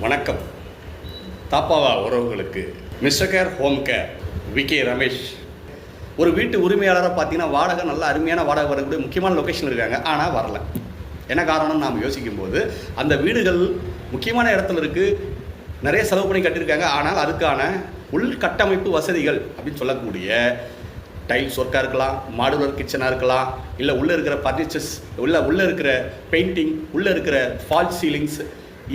வணக்கம். தாப்பாவா உறவுகளுக்கு mister care home care V K Ramesh. ஒரு வீட்டு உரிமையாளராக பார்த்தீங்கன்னா வாடகை நல்ல அருமையான வாடகை வரக்கூடிய முக்கியமான லொக்கேஷன் இருக்காங்க. ஆனால் வரல. என்ன காரணம் நாம் யோசிக்கும்போது அந்த வீடுகள் முக்கியமான இடத்துல இருக்குது நிறைய செலவு பண்ணி கட்டியிருக்காங்க. ஆனால் அதுக்கான உள்கட்டமைப்பு வசதிகள் அப்படின்னு சொல்லக்கூடிய டைல்ஸ் ஒர்க்காக இருக்கலாம் மாடுலர் கிச்சனாக இருக்கலாம் இல்லை உள்ளே இருக்கிற ஃபர்னிச்சர்ஸ் உள்ள உள்ளே இருக்கிற பெயிண்டிங் உள்ளே இருக்கிற fall ceilings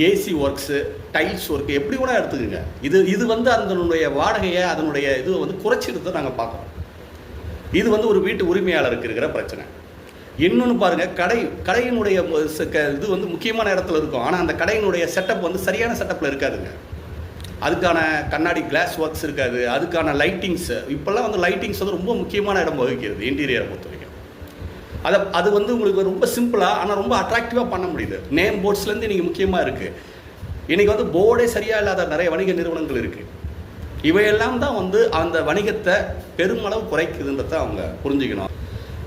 AC works tiles work எப்படி கூட எடுத்துக்கோங்க. இது இது வந்து அதனுடைய வாடகையை அதனுடைய இது வந்து குறைச்சிருந்ததை நாங்கள் பார்க்குறோம். இது வந்து ஒரு வீட்டு உரிமையாளருக்கு இருக்கிற பிரச்சனை. இன்னொன்று பாருங்கள் கடை கடையினுடைய இது வந்து முக்கியமான இடத்துல இருக்கும். ஆனால் அந்த கடையினுடைய செட்டப் வந்து சரியான செட்டப்பில் இருக்காதுங்க. அதுக்கான கண்ணாடி கிளாஸ் ஒர்க்ஸ் இருக்காது. அதுக்கான லைட்டிங்ஸு இப்போல்லாம் வந்து லைட்டிங்ஸ் வந்து ரொம்ப முக்கியமான இடம் வகிக்கிறது இன்டீரியரை பொறுத்தவரைக்கும் அதை அது வந்து உங்களுக்கு ரொம்ப சிம்பிளாக ஆனால் ரொம்ப அட்ராக்டிவாக பண்ண முடியுது. நேம் போர்ட்ஸ்லேருந்து இன்றைக்கி முக்கியமாக இருக்குது இன்றைக்கி வந்து போர்டே சரியாக இல்லாத நிறைய வணிக நிறுவனங்கள் இருக்குது இவையெல்லாம் தான் வந்து அந்த வணிகத்தை பெருமளவு குறைக்குதுன்றதை அவங்க புரிஞ்சுக்கணும்.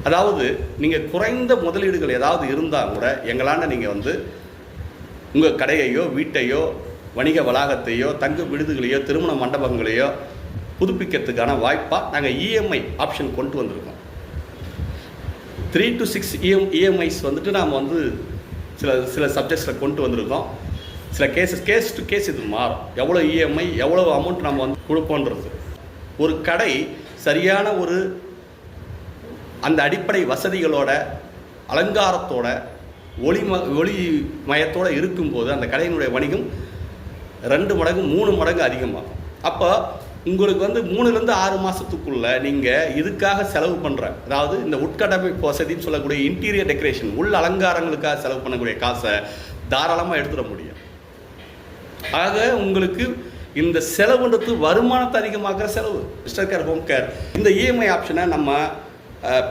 அதாவது நீங்கள் குறைந்த முதலீடுகள் ஏதாவது இருந்தால் கூட எங்களால் நீங்கள் வந்து உங்கள் கடையையோ வீட்டையோ வணிக வளாகத்தையோ தங்கு விடுதிகளையோ திருமண மண்டபங்களையோ புதுப்பிக்கிறதுக்கான வாய்ப்பாக நாங்கள் இஎம்ஐ ஆப்ஷன் கொண்டு வந்திருக்கோம். Three to six EM EMIs வந்துட்டு நாம் வந்து சில சில சப்ஜெக்ட்ஸில் கொண்டு வந்திருக்கோம். சில கேசஸ் கேஸ் டு கேஸ் இது மாறும். எவ்வளோ இஎம்ஐ எவ்வளோ அமௌண்ட் நம்ம வந்து கொடுப்போன்றது. ஒரு கடை சரியான ஒரு அந்த அடிப்படை வசதிகளோட அலங்காரத்தோட ஒளி ம ஒளி மயத்தோடு இருக்கும்போது அந்த கடையினுடைய வணிகம் ரெண்டு மடங்கு மூணு மடங்கு அதிகமாகும். அப்போ உங்களுக்கு வந்து மூணுலேருந்து ஆறு மாதத்துக்குள்ளே நீங்கள் இதுக்காக செலவு பண்ணுற அதாவது இந்த உட்கட்டமைப்பு வசதின்னு சொல்லக்கூடிய இன்டீரியர் டெக்கரேஷன் உள் அலங்காரங்களுக்காக செலவு பண்ணக்கூடிய காசை தாராளமாக எடுத்துட முடியும். ஆக உங்களுக்கு இந்த செலவுன்றது வருமானத்தை அதிகமாக்குற செலவு. மிஸ்டர் கேர் ஹோம் கேர் இந்த இஎம்ஐ ஆப்ஷனை நம்ம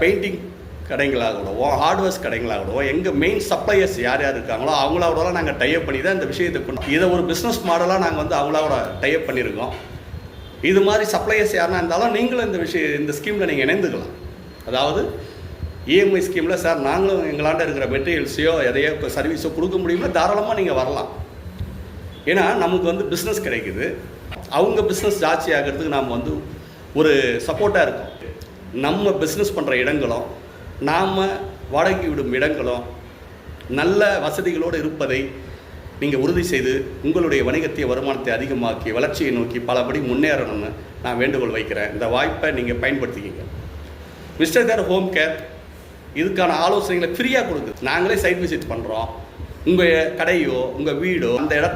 பெயிண்டிங் கடைகளாகவோ ஹார்ட்வேர்ஸ் கடைங்களாகவோ எங்கள் மெயின் சப்ளையர்ஸ் யார் யார் இருக்காங்களோ அவங்களோடலாம் நாங்கள் டைப் பண்ணி தான் இந்த விஷயத்தை கொண்டு இதை ஒரு பிஸ்னஸ் மாடலாக நாங்கள் வந்து அவங்களோட டைப் பண்ணியிருக்கோம் இது மாதிரி சப்ளையர்ஸ் யாருனா இருந்தாலும் நீங்களும் இந்த விஷயம் இந்த ஸ்கீமில் நீங்கள் இணைந்துக்கலாம். அதாவது இஎம்ஐ ஸ்கீமில் சார் நாங்களும் எங்களாண்ட இருக்கிற மெட்டீரியல்ஸையோ எதையோ சர்வீஸோ கொடுக்க முடியுமோ தாராளமாக நீங்கள் வரலாம். ஏன்னா நமக்கு வந்து பிஸ்னஸ் கிடைக்குது. அவங்க பிஸ்னஸ் ஜாஸ்தி ஆகிறதுக்கு நாம் வந்து ஒரு சப்போர்ட்டாக இருக்கோம். நம்ம பிஸ்னஸ் பண்ணுற இடங்களும் நாம் வாடகை விடும் இடங்களும் நல்ல வசதிகளோடு இருப்பதை நீங்கள் உறுதி செய்து உங்களுடைய வணிகத்தை வருமானத்தை அதிகமாக்கி வளர்ச்சியை நோக்கி பலபடி முன்னேறணும்னு நான் வேண்டுகோள் வைக்கிறேன். இந்த வாய்ப்பை நீங்கள் பயன்படுத்திக்கிங்க. மிஸ்டர் கேர் ஹோம் கேர் இதுக்கான ஆலோசனைகளை ஃப்ரீயாக கொடுக்குது. நாங்களே சைட் விசிட் பண்ணுறோம் உங்கள் கடையோ உங்கள் வீடோ அந்த இடத்தை